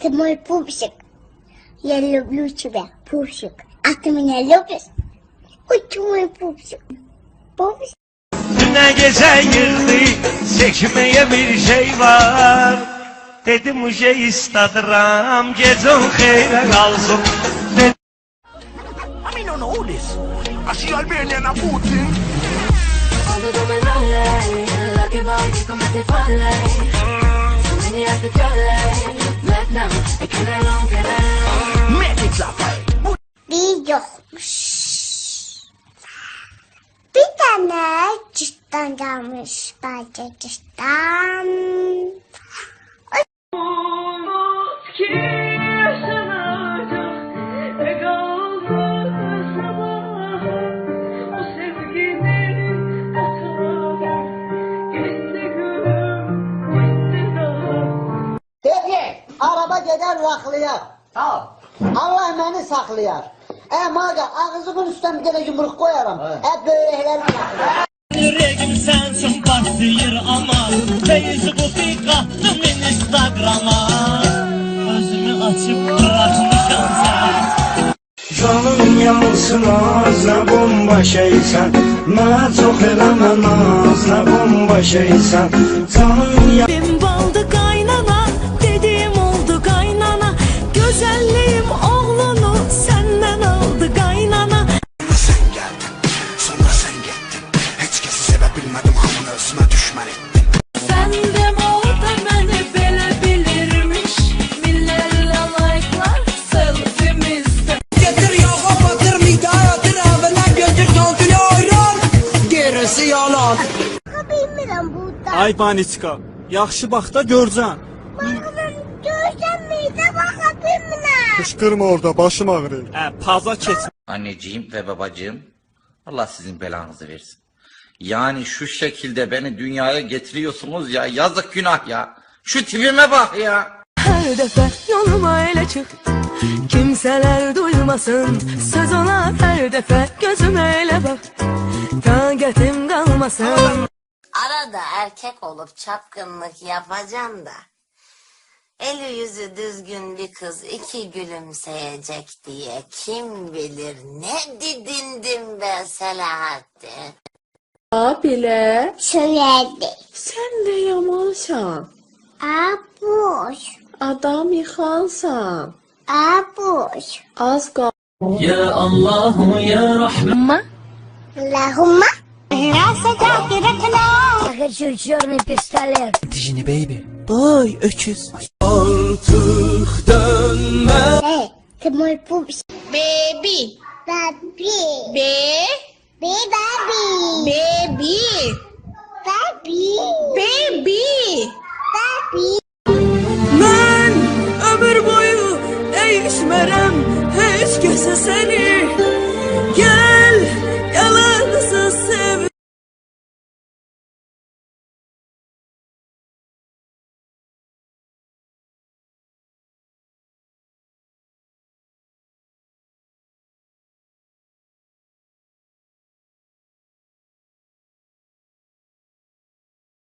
Ты мой пупсик. Я люблю тебя, пупсик. А ты меня любишь? Ой, ты мой пупсик. Pupsik. Düne gece girdi çekmeye bir şey var Dedim uje istadıram gecen xeyrə qalsın Dedim I mean, don't know all this. I see Albania and Putin. Quando come male, la che voglio come ti falle So many at the it up. Bir tane cüstan gelmiş. Bence cüstan. Gedər vaxtlayar. Sağ ol. Allah məni saxlayar. Ə, maqa, ağzımın üstdən bir dənə yumruq qoyaram. Ə, böyrəklərim saxlayar. Yüreğim sensin başlıyor ama Facebook'u kattım Instagram'a Özümü açıp bırakmışım sen Canım yansın az ne bomba şeysen Ne çok eleme naz ne bomba şeysen Canım ya özüme düşman ettin. Sen de moda beni bilebilirmiş Millerle like'lar selfie'mizde Getir yağa batır midaya tır evine götür tantuni ayran. Gerisi yalan. Bilmirəm burada. Ay Baniçka, yaxşı bax da görsən. Baxın, görsən meydə baxa bilmirəm. Qışqırma orada, başım ağrır. Hə, paza keç. Anneciğim ve babacığım, Allah sizin belanızı versin. Yani şu şekilde beni dünyaya getiriyorsunuz ya, yazık günah ya. Şu tipime bak ya. Her defa yoluma ele çık Kimseler duymasın Söz ola her defa gözüme ele bak Taqətim qalmasın Arada erkek olup çapkınlık yapacaksın da Eli yüzü düzgün bir kız iki gülümseyecek diye kim bilir ne didindim be Selahattin. Abile. Söyledi. Sen de yamansan. Abuş. Adam yıkansan. Abuş. Az kal. Ya Allahum ya Rahman. Allahumma. Ya sakakirikna. Çocuğum bir pistoler. Dijini baby. Boy öküz. Artık dönme. Hey, kımol pups. Baby. Baby. Be. Be baby. Be. Baby. Baby. Baby.